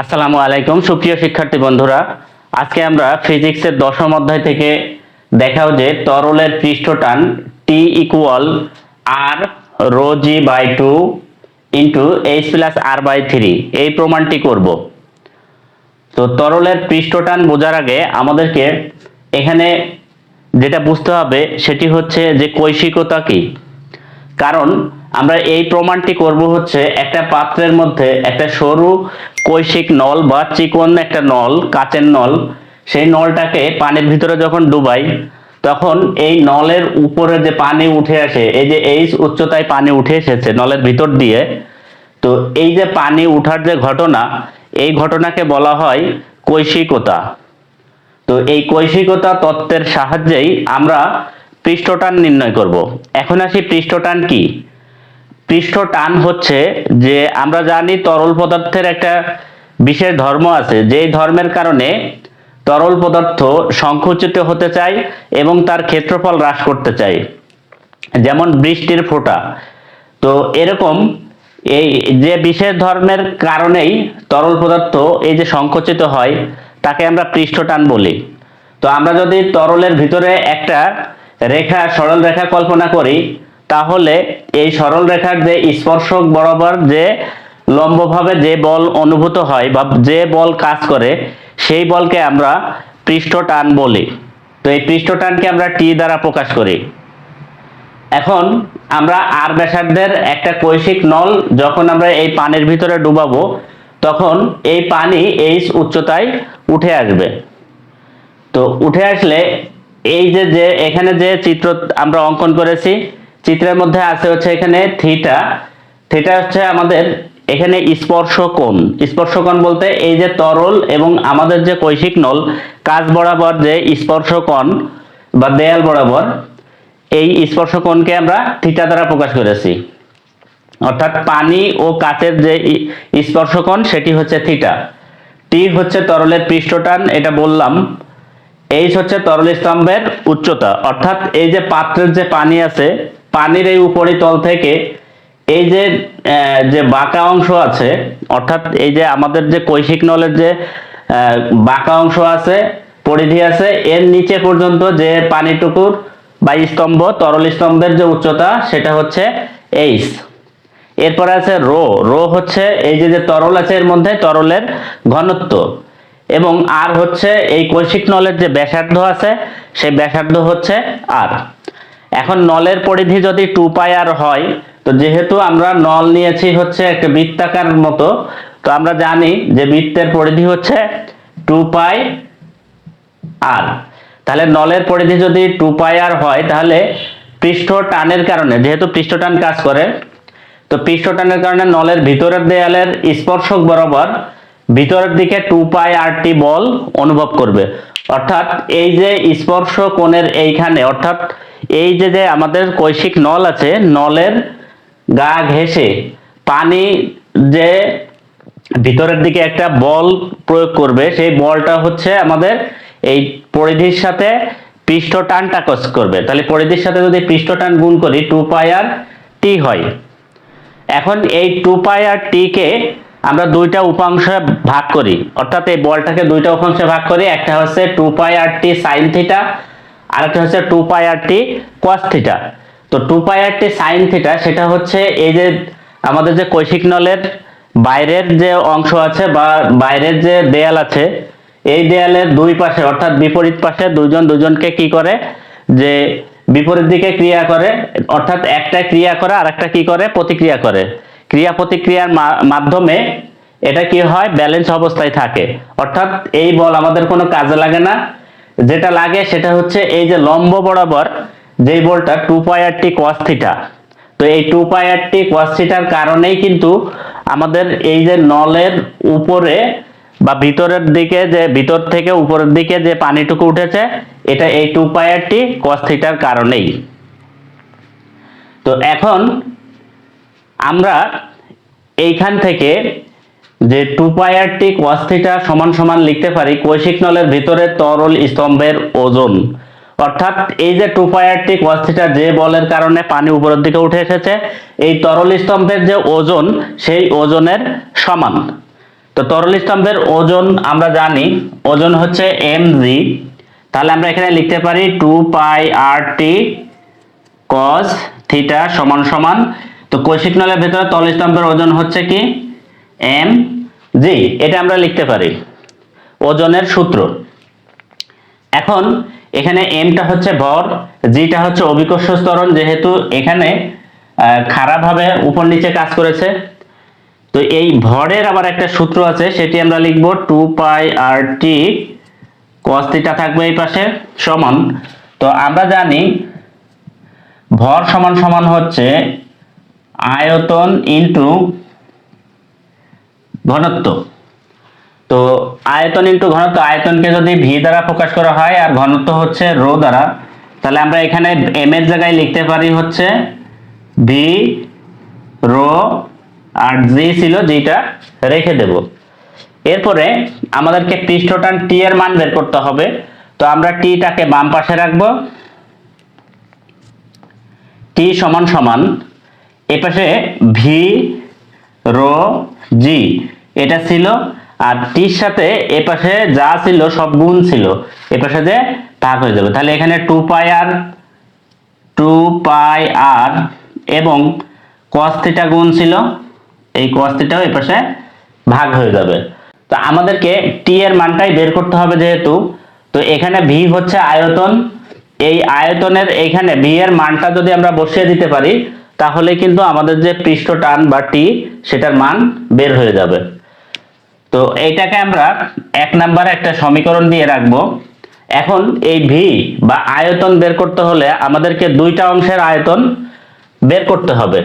আসসালামু আলাইকুম। সুপ্রিয় শিক্ষার্থী বন্ধুরা, আজকে আমরা ফিজিক্সের দশম অধ্যায় থেকে দেখাও যে তরলের পৃষ্ঠটান T equal r rho g by two into h plus r by three এই প্রমাণটি করব। তো তরলের পৃষ্ঠটান বোঝার আগে আমাদেরকে এখানে যেটা বুঝতে হবে সেটি হচ্ছে যে কৈশিকতা কি। কারণ আমরা এই প্রমাণটি করব হচ্ছে একটা পাত্রের মধ্যে একটা সরু কৈশিক নল বা চিকন একটা নল, কাচের নল, সেই নলটাকে পানির ভিতরে যখন ডুবাই, তখন এই নলের উপরে যে পানি উঠে আসে, এই যে এই উচ্চতায় পানি উঠে এসেছে নলের ভিতর দিয়ে, তো এই যে পানি উঠার যে ঘটনা, এই ঘটনাকে বলা হয় কৈশিকতা। তো এই কৈশিকতা তত্ত্বের সাহায্যেই আমরা পৃষ্ঠটান নির্ণয় করব। এখন আসি পৃষ্ঠটান কি? পৃষ্ঠটান হচ্ছে যে আমরা জানি তরল পদার্থের একটা বিশেষ ধর্ম আছে, যেই ধর্মের কারণে তরল পদার্থ সংকুচিত হতে চায় এবং তার ক্ষেত্রফল হ্রাস করতে চায়, যেমন বৃষ্টির ফোঁটা। তো এরকম এই যে বিশেষ ধর্মের কারণেই তরল পদার্থ এই যে সংকুচিত হয়, তাকে আমরা পৃষ্ঠটান বলি। তো আমরা যদি তরলের ভিতরে একটা রেখা, সরল রেখা কল্পনা করি, তাহলে এই সরল রেখার যে স্পর্শক বরাবর যে লম্বভাবে যে বল অনুভূত হয় বা যে বল কাজ করে, সেই বলকে আমরা পৃষ্ঠটান বলি। তো এই পৃষ্ঠটানকে আমরা টি দ্বারা প্রকাশ করি। এখন আমরা আর ব্যাসার্ধের একটা কৈশিক নল যখন আমরা এই পানির ভিতরে ডুবাবো, তখন এই পানি এই উচ্চতায় উঠে আসবে। তো উঠে আসলে এই যে যে, এখানে যে চিত্র আমরা অঙ্কন করেছি, চিত্রের মধ্যে আছে হচ্ছে এখানে থিটা। থিটা হচ্ছে আমাদের এখানে স্পর্শ কোণ স্পর্শ কোণ বলতে এই যে তরল এবং আমাদের যে কৈশিক নল কাজ বরাবর যে স্পর্শ কোণ বা দেয়াল বরাবর, এই স্পর্শ কোণকে আমরা থিটা দ্বারা প্রকাশ করেছি। অর্থাৎ পানি ও কাচের যে ই- স্পর্শ কোণ সেটি হচ্ছে থিটা। টি হচ্ছে তরলের পৃষ্ঠটান, এটা বললাম। এইচ হচ্ছে তরল স্তম্ভের উচ্চতা। অর্থাৎ এই যে পাত্রের যে পানি আছে, পানির এই উপরিতল থেকে এই যে যে বাঁকা অংশ আছে, অর্থাৎ এই যে আমাদের যে কৈশিক নলের যে বাঁকা অংশ আছে, পরিধি আছে, এর নিচে পর্যন্ত যে পানিটুকুর বা স্তম্ভ, তরল স্তম্ভের যে উচ্চতা, সেটা হচ্ছে এইচ এরপরে আছে রো। রো হচ্ছে এই যে যে তরল আছে এর মধ্যে, তরলের ঘনত্ব। এবং আর হচ্ছে এই কৈশিক নলের যে ব্যাসার্ধ আছে, সেই ব্যাসার্ধ হচ্ছে আর। এখন নলের পরিধি যদি টু পাই আর হয়, তো যেহেতু আমরা নল নিয়েছি হচ্ছে একটা বৃত্তাকার মতো, তো আমরা জানি যে বৃত্তের পরিধি হচ্ছে টু পাই আর। তাহলে নলের পরিধি যদি টু পাই আর হয়, তাহলে পৃষ্ঠ টানের কারণে, যেহেতু পৃষ্ঠ টান কাজ করে, তো পৃষ্ঠ টানের কারণে নলের ভিতরের দেয়ালের স্পর্শক বরাবর ভিতরের দিকে টু পাই আর টি বল অনুভব করবে। অর্থাৎ এই যে স্পর্শ কোণের এইখানে, অর্থাৎ এই যে যে আমাদের কৈশিক নল আছে, নলের গা ঘেঁষে পানি যে ভিতরের দিকে একটা বল প্রয়োগ করবে, সেই বলটা হচ্ছে আমাদের এই পরিধির সাথে পৃষ্ঠ টানটা কাজ করবে। তাহলে পরিধির সাথে যদি পৃষ্ঠ টান গুণ করি টু পাই আর টি হয়। এখন এই টু পাই আর টি কে আমরা দুইটা উপাংশে ভাগ করি। অর্থাৎ এই বলটাকে দুইটা উপাংশে ভাগ করি, একটা হচ্ছে two pi r T sine theta আর একটা হচ্ছে two pi r T cos theta. তো two pi r T sine theta, সেটা হচ্ছে এই যে আমাদের যে কৈশিক নলের বাইরের যে অংশ আছে বা বাইরের যে দেয়াল আছে, এই দেয়ালের দুই পাশে, অর্থাৎ বিপরীত পাশে দুজন দুজনকে কি করে? যে বিপরীত দিকে ক্রিয়া করে, অর্থাৎ একটা ক্রিয়া করে আর একটা কি করে? প্রতিক্রিয়া করে। ক্রিয়া প্রতিক্রিয়ার মাধ্যমে এটা কি হয়? ব্যালেন্স অবস্থায় থাকে। অর্থাৎ এই বল আমাদের কোনো কাজে লাগে না। যেটা লাগে সেটা হচ্ছে এই যে লম্ব বরাবর যেই বলটা টু আর টি কস থিটা তো এই টু পাই আর টি কস থিটার কারণেই কিন্তু আমাদের এই যে নলের উপরে বা ভিতরের দিকে যে, ভিতর থেকে উপরের দিকে যে পানিটুকু উঠেছে, এটা এই টু পাই আর টি কস থিটার কারণেই। তো এখন আমরা এইখান থেকে যে two pi r T cos theta সমান সমান লিখতে পারি কৈশিক নলের ভিতরে তরল স্তম্ভের ওজন। অর্থাৎ এই যে two pi r T cos theta যে বলের কারণে পানি উপরের দিকে উঠে এসেছে, এই তরল স্তম্ভের যে ওজন, সেই ওজনের সমান। তো তরল স্তম্ভের ওজন আমরা জানি, ওজন হচ্ছে এম জি তাহলে আমরা এখানে লিখতে পারি two pi r T cos theta সমান সমান তো কৈশিক নলের ভেতরে তরল স্তম্ভের ওজন হচ্ছে কি? এম জি এটা আমরা লিখতে পারি। ওজনের সূত্র। এখন এখানে এমটা হচ্ছে ভর জিটা হচ্ছে অভিকর্ষ ত্বরণ যেহেতু এখানে খারাপভাবে উপর নিচে কাজ করেছে। তো এই ভরের আবার একটা সূত্র আছে, সেটি আমরা লিখব two pi r T. Cos theta থাকবে এই পাশে, সমান। তো আমরা জানি, ভর সমান সমান হচ্ছে আয়তন ইনটু ঘনত্ব। তো আয়তন ইনটু ঘনত্ব, আয়তনকে যদি ভি দ্বারা প্রকাশ করা হয়, আর ঘনত্ব হচ্ছে রো দ্বারা, তাহলে আমরা এখানে এম এর জায়গায় লিখতে পারি হচ্ছে ভি রো আর জি ছিল যেটা রেখে দেব। এরপরে আমাদেরকে পৃষ্ঠটান টি এর মান বের করতে হবে। তো আমরা টিটাকে বাম পাশে রাখব। টি সমান সমান এপাশে ভি, রো, জি, এটা ছিল। আর টির সাথে এপাশে যা ছিল, সব গুণ ছিল। এপাশে যে ভাগ হয়ে যাবে। তাহলে এখানে টু পাই আর, টু পাই আর এবং থিটা গুণ ছিল। এই থিটাও এই ভাগ হয়ে যাবে। তো আমাদেরকে টি এর মানটাই বের করতে হবে যেহেতু। তো এখানে ভি হচ্ছে আয়তন। এই আয়তনের এইখানে ভি এর মানটা যদি আমরা বসিয়ে দিতে পারি তাহলে কিন্তু আমাদের যে পৃষ্ঠ টান বা টি, সেটার মান বের হয়ে যাবে। তো এইটাকে আমরা এক নাম্বারে একটা সমীকরণ দিয়ে রাখব। এখন এই ভি বা আয়তন বের করতে হলে আমাদেরকে দুইটা অংশের আয়তন বের করতে হবে।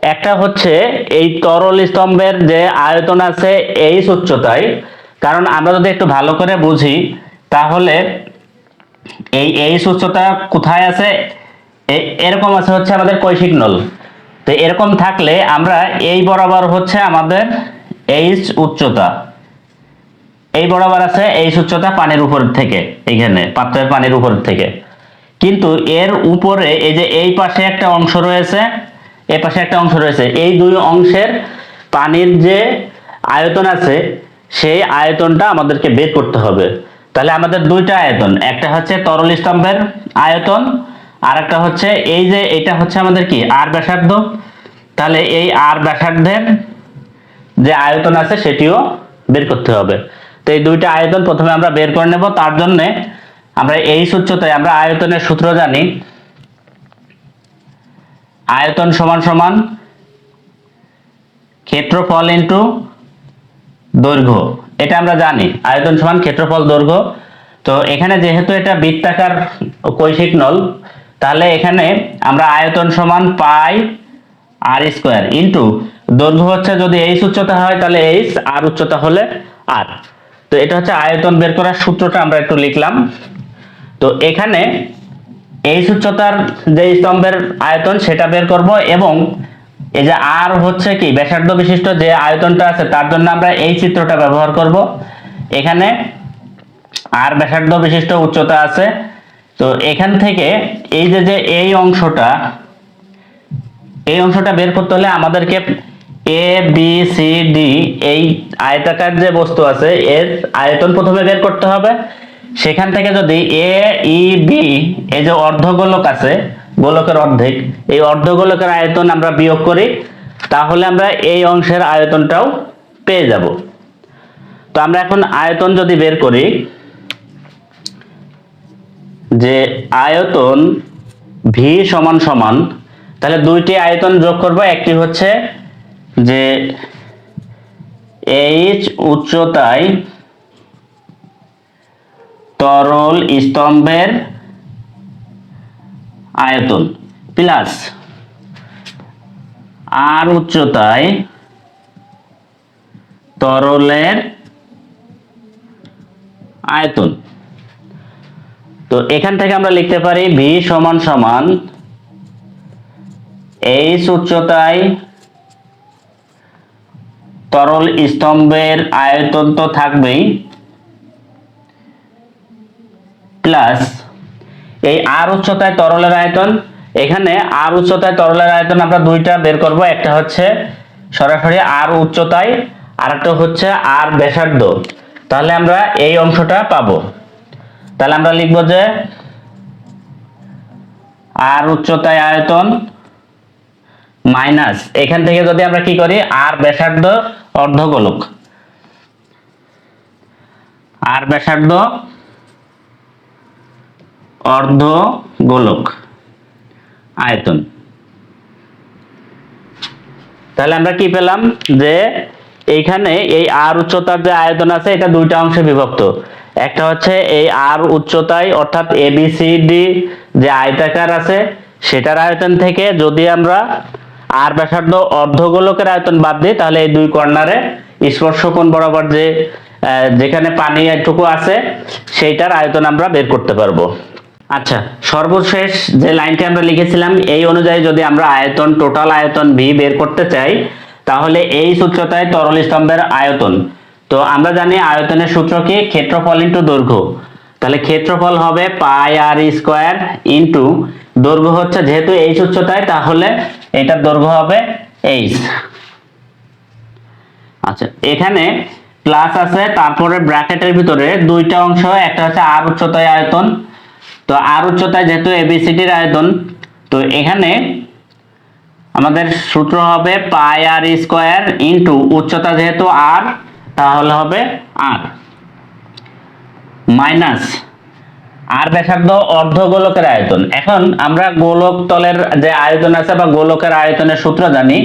একটা হচ্ছে এই তরল স্তম্ভের যে আয়তন আছে এই উচ্চতায়। কারণ আমরা যদি একটু ভালো করে বুঝি, তাহলে এই এই উচ্চতা কোথায় আছে? এরকম আছে হচ্ছে আমাদের কৈশিক নল। তো এরকম থাকলে আমরা এই বরাবর হচ্ছে আমাদের এইচ উচ্চতা। এই বরাবর আছে এইচ উচ্চতা পানির উপর থেকে এইখানে পাত্রের পানির উপর থেকে। কিন্তু এর উপরে এই যে এই পাশে একটা অংশ রয়েছে এই পাশে একটা অংশ রয়েছে, এই দুই অংশের পানির যে আয়তন আছে, সেই আয়তনটা আমাদেরকে বের করতে হবে। তাহলে আমাদের দুইটা আয়তন, একটা হচ্ছে তরল স্তম্ভের আয়তন আর হচ্ছে এই যে এটা হচ্ছে আমাদের কি? আর ব্যাসার্ধ। তাহলে এই আর ব্যাসার্ধের যে আয়তন আছে সেটিও বের করতে হবে। তো এই দুইটা আয়তন প্রথমে আমরা বের করে নেব। তার জন্য আমরা এই সূত্রতে আমরা আয়তনের সূত্র জানি। আয়তন সমান সমান ক্ষেত্রফল ইন্টু দৈর্ঘ্য। এটা আমরা জানি। আয়তন সমান ক্ষেত্রফল দৈর্ঘ্য। তো এখানে যেহেতু এটা বৃত্তাকার কৈশিক নল তাহলে এখানে আমরা আয়তন সমান পাই আর স্কোয়ার ইন্টু দৈর্ঘ্য হচ্ছে যদি এইচ উচ্চতা হয়, তাহলে এইচ আর উচ্চতা হলে আর তো এটা হচ্ছে আয়তন বের করার সূত্রটা আমরা একটু লিখলাম। তো এখানে এইচ উচ্চতার যে স্তম্ভের আয়তন, সেটা বের করব এবং এই যে আর হচ্ছে কি, ব্যাসার্ধ বিশিষ্ট যে আয়তনটা আছে, তার জন্য আমরা এই চিত্রটা ব্যবহার করব। এখানে আর ব্যাসার্ধ বিশিষ্ট উচ্চতা আছে তো এখান থেকে এই যে যে এই অংশটা এই অংশটা বের করতে হলে আমাদেরকে এ বি সি ডি এই আয়তাকার যে বস্তু আছে, এর আয়তন প্রথমে বের করতে হবে। সেখান থেকে যদি এ ই বি এই যে অর্ধগোলক আছে, গোলকের অর্ধেক, এই অর্ধগোলকের আয়তন আমরা বিয়োগ করি, তাহলে আমরা এই অংশের আয়তনটাও পেয়ে যাব। তো আমরা এখন আয়তন যদি বের করি যে আয়তন ভি সমান সমান, তাহলে দুইটি আয়তন যোগ করব, একটি হচ্ছে যে এইচ উচ্চতায় তরল স্তম্ভের আয়তন প্লাস আর উচ্চতায় তরলের আয়তন। তো এখান থেকে আমরা লিখতে পারি ভি সমান সমান এইচ উচ্চতায় তরল স্তম্ভের আয়তন তো থাকবেই প্লাস এই আর উচ্চতায় তরলের আয়তন। এখানে আর উচ্চতায় তরলের আয়তন আমরা দুইটা বের করব, একটা হচ্ছে সরাসরি আর উচ্চতায় আর একটা হচ্ছে আর ব্যাসার্ধ। তাহলে আমরা এই অংশটা পাবো। তাহলে আমরা লিখব যে আর উচ্চতায় আয়তন মাইনাস, এখান থেকে যদি আমরা কি করি? আর ব্যাসার্ধ অর্ধগোলক। আর ব্যাসার্ধ অর্ধ গোলক আয়তন। তাহলে আমরা কি পেলাম? যে এইখানে এই আর উচ্চতার যে আয়তন আছে, এটা দুইটা অংশে বিভক্ত। একটা হচ্ছে এই আর উচ্চতায়, অর্থাৎ এ বি সি ডি যে আয়তাকার আছে, সেটার আয়তন থেকে যদি আমরা আর ব্যাসার্ধ অর্ধগোলকের আয়তন বাদ দিই, তাহলে এই দুই কর্নারে স্পর্শকোণ বরাবর যে যেখানে পানি একটুকু আছে, সেইটার আয়তন আমরা বের করতে পারব। আচ্ছা সর্বশেষ যে লাইনটি আমরা লিখেছিলাম, এই অনুযায়ী যদি আমরা আয়তন টোটাল আয়তন ভি বের করতে চাই, তাহলে এই সূত্রটায় তরল স্তম্ভের আয়তন তো আমরা জানি আয়তনের সূত্র কি? ক্ষেত্রফল ইন্টু দৈর্ঘ্য। তাহলে ক্ষেত্রফল হবে পাই আর স্কোয়ার ইন্টু দৈর্ঘ্য হচ্ছে যেহেতু এই উচ্চতায় তাহলে এটার দৈর্ঘ্য হবে এইচ আচ্ছা এখানে প্লাস আছে তারপরে ব্র্যাকেটের ভিতরে দুইটা অংশ, একটা হচ্ছে আর উচ্চতায় আয়তন। তো আর উচ্চতায় যেহেতু এবিসিডির আয়তন, তো এখানে আমাদের সূত্র হবে পাই আর স্কোয়ার ইন্টু উচ্চতা যেহেতু আর তাহলে হবে আর। মাইনাস আর ব্যাসার্ধ অর্ধ গোলকের আয়তন। এখন আমরা গোলক তলের যে আয়তন আছে বা গোলকের আয়তনের সূত্র জানি,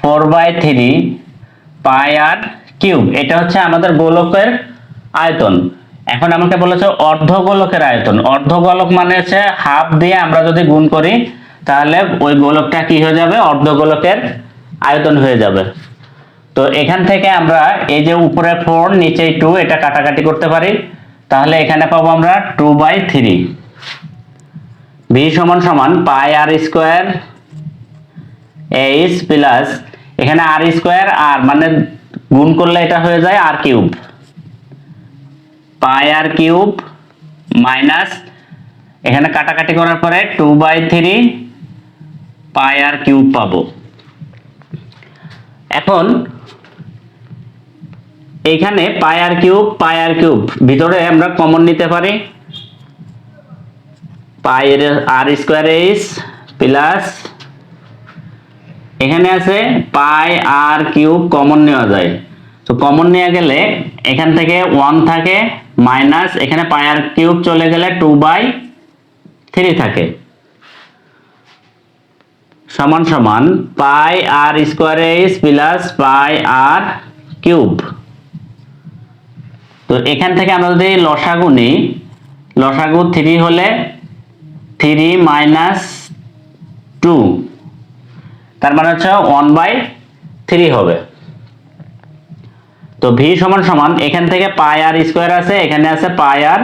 four by three pi r cube. এটা হচ্ছে আমাদের গোলকের আয়তন। এখন আমাকে বলেছে অর্ধগোলকের আয়তন। অর্ধগোলক মানে হচ্ছে হাফ দিয়ে আমরা যদি গুণ করি, তাহলে ওই গোলকটা কি হয়ে যাবে? অর্ধগোলকের আয়তন হয়ে যাবে। তো এখান থেকে আমরা এই যে উপরে ফোর নিচে টু এটা কাটাকাটি করতে পারি। তাহলে এখানে পাবো আমরা টু বাই থ্রি ভি সমান সমান pi r square h plus এখানে আর স্কোয়ার আর মানে গুণ করলে এটা হয়ে যায় r cube pi r cube minus এখানে কাটাকাটি করার পরে two by three pi r cube পাবো। এখন এইখানে পাই r cube, pi r cube. ভিতরে আমরা কমন নিতে পারি। Pi r square h plus এখানে আছে পাই আর কিউব কমন নেওয়া যায়। তো কমন নেওয়া গেলে এখান থেকে ওয়ান থাকে মাইনাস এখানে পাই আর কিউব চলে গেলে টু বাই থ্রি থাকে। সমান সমান pi r square h plus pi r cube. তো এখান থেকে আমরা যদি লসাগু নিই, লসাগু থ্রি হলে থ্রি মাইনাস টু তার মানে হচ্ছে ওয়ান বাই থ্রি হবে। তো ভি সমান সমান, এখান থেকে পাই আর স্কোয়ার আছে, এখানে আছে পাই আর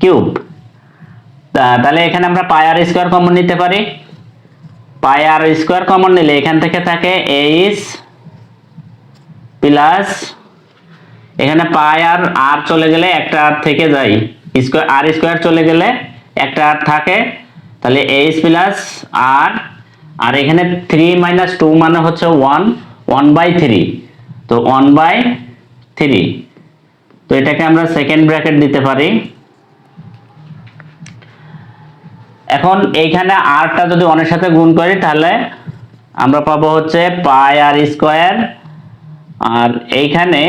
কিউব তাহলে এখানে আমরা পাই আর স্কোয়ার কমন নিতে পারি। পাই আর স্কোয়ার কমন নিলে এখান থেকে থাকে এইচ প্লাস এখানে পাই আর আর চলে গেলে একটা আর থেকে যাই স্কোয়ার আর স্কোয়ার চলে গেলে একটা আর থাকে। তাহলে এইচ প্লাস আর আর এখানে থ্রি মাইনাস টু মানে হচ্ছে ওয়ান ওয়ান বাই থ্রি তো ওয়ান বাই থ্রি তো এটাকে আমরা সেকেন্ড ব্র্যাকেট দিতে পারি। এখন এইখানে আরটা যদি অনের সাথে গুণ করি, তাহলে আমরা পাবো হচ্ছে পাই আর স্কোয়ার আর এইখানে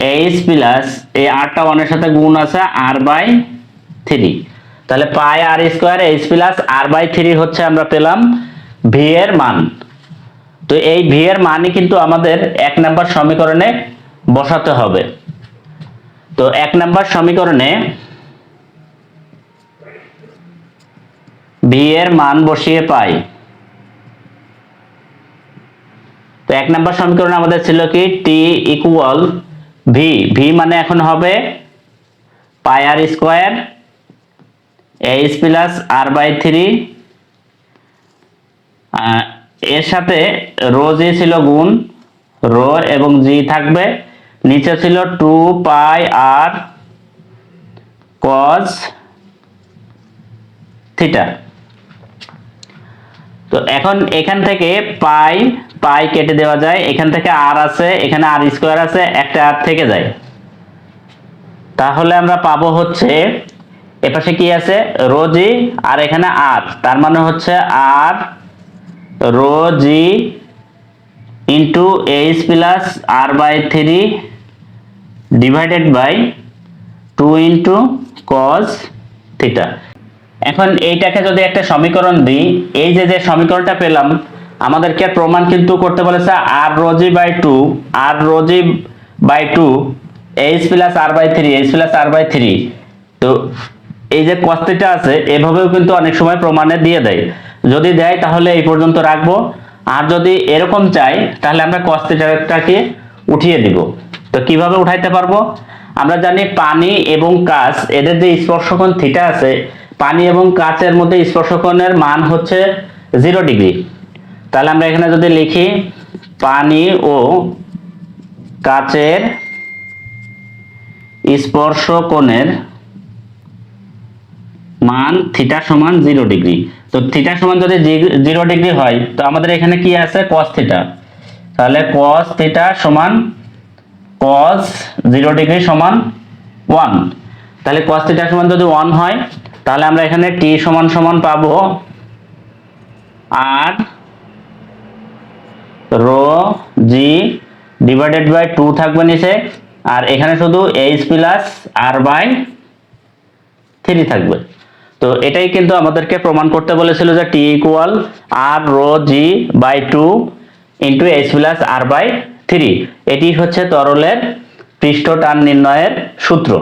এইচ প্লাস এই আরটা ওয়ানের সাথে গুণ আছে আর বাই থ্রি তাহলে pi r square h plus r by three হচ্ছে আমরা পেলাম ভি এর মান। তো এই ভি এর মানই কিন্তু আমাদের এক নাম্বার সমীকরণে বসাতে হবে। তো এক নাম্বার সমীকরণে ভি এর মান বসিয়ে পাই। তো এক নাম্বার সমীকরণ আমাদের ছিল কি টি ইকুয়াল ভি ভি মানে এখন হবে pi r square h plus r by three এর সাথে রো জি ছিল গুণ, রো এবং জি থাকবে, নিচে ছিল two pi r cos theta তো এখন এখান থেকে পাই পাই কেটে দেওয়া যায়। এখান থেকে আর আছে, এখানে আর স্কোয়ার আছে, একটা আর থেকে যায়। তাহলে আমরা পাবো হচ্ছে, এপাশে কি আছে? রোজি আর এখানে আর। তার মানে হচ্ছে r rho g into h plus r by three divided by two into cos theta এখন এইটাকে যদি একটা সমীকরণ দিই, এই যে যে সমীকরণটা পেলাম আমাদেরকে প্রমাণ কিন্তু করতে বলেছে r rho g by two r rho g by two h plus r by three h plus r by three তো এই যে কস্তিটা আছে, এভাবেও কিন্তু অনেক সময় প্রমাণে দিয়ে দেয়। যদি দেয়, তাহলে এই পর্যন্ত রাখব। আর যদি এরকম চাই তাহলে আমরা কস্তিটাকে উঠিয়ে দিব। তো কীভাবে উঠাইতে পারব? আমরা জানি পানি এবং কাচ, এদের যে স্পর্শকোণ থিটা আছে, পানি এবং কাচের মধ্যে স্পর্শকোণের মান হচ্ছে জিরো ডিগ্রি তাহলে আমরা এখানে যদি লিখি পানি ও কাচের স্পর্শ কোণের মান থিটা সমান জিরো ডিগ্রি। তো থিটা সমান যদি জিরো ডিগ্রি হয়, তো আমাদের এখানে কি আছে? Cos theta. তাহলে কস থিটা সমান কস জিরো ডিগ্রি সমান ওয়ান। তাহলে কস থিটা সমান যদি ওয়ান হয়, তাহলে আমরা এখানে টি সমান সমান পাবো। R rho g divided by two থাকবে নিচে, আর এখানে শুধু h plus r by three থাকবে। তো এটাই কিন্তু আমাদেরকে প্রমাণ করতে বলেছিল যে T equal r rho g by two into h plus r by three এটি হচ্ছে তরলের পৃষ্ঠ টান নির্ণয়ের সূত্র।